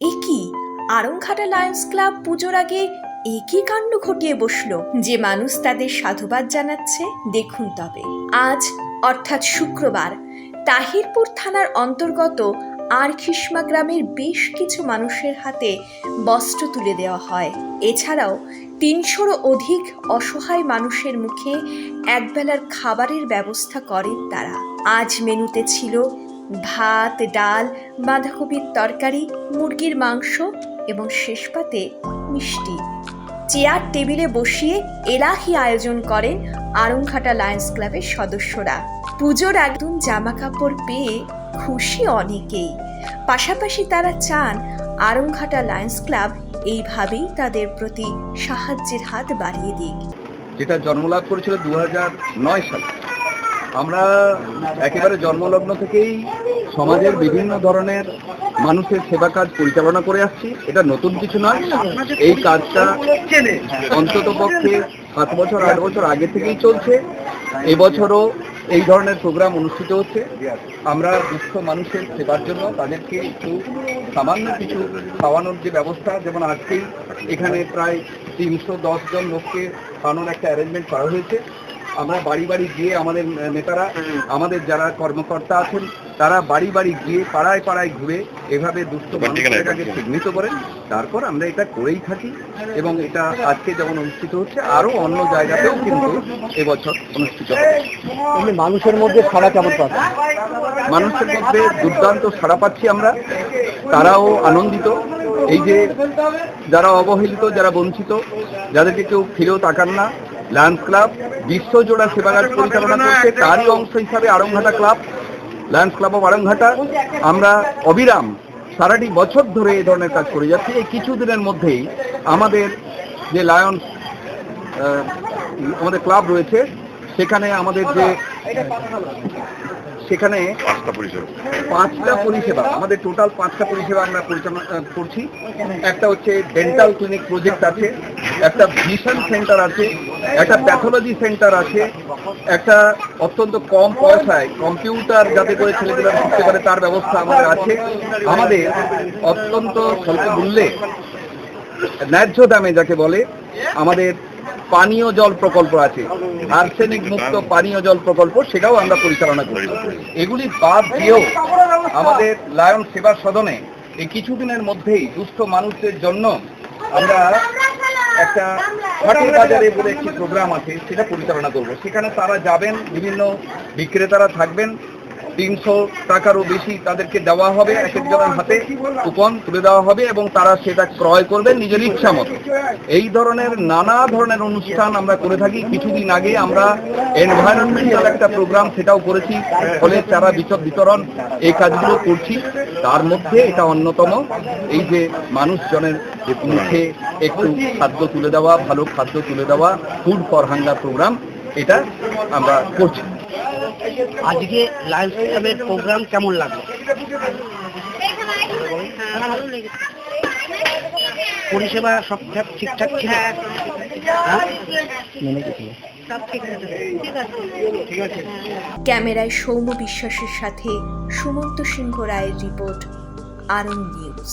এ কি? Aranghata Lions club পুজোর আগে একই কাণ্ড ঘটিয়ে বসল? যে মানুষ তাদের সাধুবাদ জানাচ্ছে, দেখুন তবে। আজ, অর্থাৎ শুক্রবার, তাহিরপুর থানার অন্তর্গত আরখিসমা গ্রামের বেশ কিছু মানুষের হাতে বস্ত্র তুলে দেওয়া হয়। এছাড়াও, তিনশোরও অধিক অসহায় মানুষের মুখে একবেলার খাবারের ব্যবস্থা করেন তারা। আজ মেনুতে ছিল ভাত, ডাল, বাঁধাকপির তরকারি, মুরগির মাংস এবং শেষ পাতে মিষ্টি। চেয়ার টেবিলে বসিয়ে এলাহি আয়োজন করেন আরংঘাটা লায়ন্স ক্লাবের সদস্যরা। পুজোর একদম জামা কাপড় পেয়ে খুশি অনেকেই। পাশাপাশি তারা চান আরংঘাটা লায়ন্স ক্লাব এইভাবেই তাদের প্রতি সাহায্যের হাত বাড়িয়ে দিক। যেটা জন্মলাভ করেছিল দু নয় সালে। আমরা একেবারে জন্মলগ্ন থেকেই সমাজের বিভিন্ন ধরনের মানুষের সেবা কাজ পরিচালনা করে আসছি। এটা নতুন কিছু নয়। এই কাজটা অন্তত পক্ষে সাত বছর, আট বছর আগে থেকেই চলছে। এবছরও এই ধরনের প্রোগ্রাম অনুষ্ঠিত হচ্ছে। আমরা দুঃস্থ মানুষের সেবার জন্য তাদেরকে একটু সামান্য কিছু খাওয়ানোর যে ব্যবস্থা, যেমন আজকেই এখানে প্রায় তিনশো দশ জন লোককে খাওয়ানোর একটা অ্যারেঞ্জমেন্ট করা হয়েছে। আমরা বাড়ি বাড়ি গিয়ে আমাদের নেতারা আমাদের যারা কর্মকর্তা আছেন তারা বাড়ি বাড়ি গিয়ে পাড়ায় পাড়ায় ঘুরে এভাবে দুস্থ মানুষের আগে চিহ্নিত করেন তারপর আমরা এটা করেই থাকি এবং এটা আজকে যেমন অনুষ্ঠিত হচ্ছে আরও অন্য জায়গাতেও কিন্তু এবছর অনুষ্ঠিত হবে। মানুষের মধ্যে সাড়া কেমন পাচ্ছে মানুষের মধ্যে দুর্দান্ত সাড়া পাচ্ছি আমরা তারাও আনন্দিত। এই যে যারা অবহেলিত যারা বঞ্চিত যাদেরকে কেউ ফিরেও তাকান না লায়ন্স ক্লাব বিশ্বজোড়া সেবাগার পরিচালনা করছে তারই অংশ হিসাবে Aranghata club Lions club of Aranghata আমরা অবিরাম সারাটি বছর ধরে এই ধরনের কাজ করে যাচ্ছি। এই কিছুদিনের মধ্যেই আমাদের যে লায়ন্স আমাদের ক্লাব রয়েছে সেখানে আমাদের যে সেখানে পাঁচটা পরিষেবা। আমাদের টোটাল পাঁচটা পরিষেবা আমরা পরিচালনা করছি। একটা হচ্ছে ডেন্টাল ক্লিনিক প্রজেক্ট আছে একটা ভিশন সেন্টার আছে একটা প্যাথোলজি সেন্টার আছে। একটা অত্যন্ত কম পয়সায় কম্পিউটার যাতে করে ছেলেগুলো শিখতে পারে, তার ব্যবস্থা আমাদের আছে। আমাদের অত্যন্ত স্বল্প মূল্যে ন্যায্য দামে যাকে বলে, আমাদের পানীয় জল প্রকল্প আছে। আর্সেনিক মুক্ত পানীয় জল প্রকল্প, সেটাও আমরা পরিচালনা করি এগুলি বাদ দিয়েও আমাদের লায়ন সেবা সদনে এই কিছুদিনের মধ্যেই দুস্থ মানুষদের জন্য আমরা একটা হাটের বাজারে বলে একটি প্রোগ্রাম আছে, সেটা পরিচালনা করব। সেখানে তারা যাবেন, বিভিন্ন বিক্রেতারা থাকবেন তিনশো টাকারও বেশি তাদেরকে দেওয়া হবে এক একজনের হাতে কুপন তুলে দেওয়া হবে এবং তারা সেটা ক্রয় করবে নিজের ইচ্ছা মতো। এই ধরনের নানা ধরনের অনুষ্ঠান আমরা করে থাকি। কিছুদিন আগে আমরা এনভায়রনমেন্টাল একটা প্রোগ্রাম সেটাও করেছি, ফলে চারা বিচর বিতরণ এই কাজগুলো করছি। তার মধ্যে এটা অন্যতম, এই যে মানুষজনের যে মুখে একটু খাদ্য তুলে দেওয়া, ভালো খাদ্য তুলে দেওয়া ফুড ফর হাঙ্গার প্রোগ্রাম এটা আমরা করছি। আজকে লাইভ ক্লাবের প্রোগ্রাম কেমন লাগল? পরিষেবা সব ঠিকঠাক ছিল? হ্যাঁ? ঠিক আছে। ক্যামেরায় সৌম্য বিশ্বাসের সাথে সুমন্ত সিংহ রায়ের রিপোর্ট আরং নিউজ।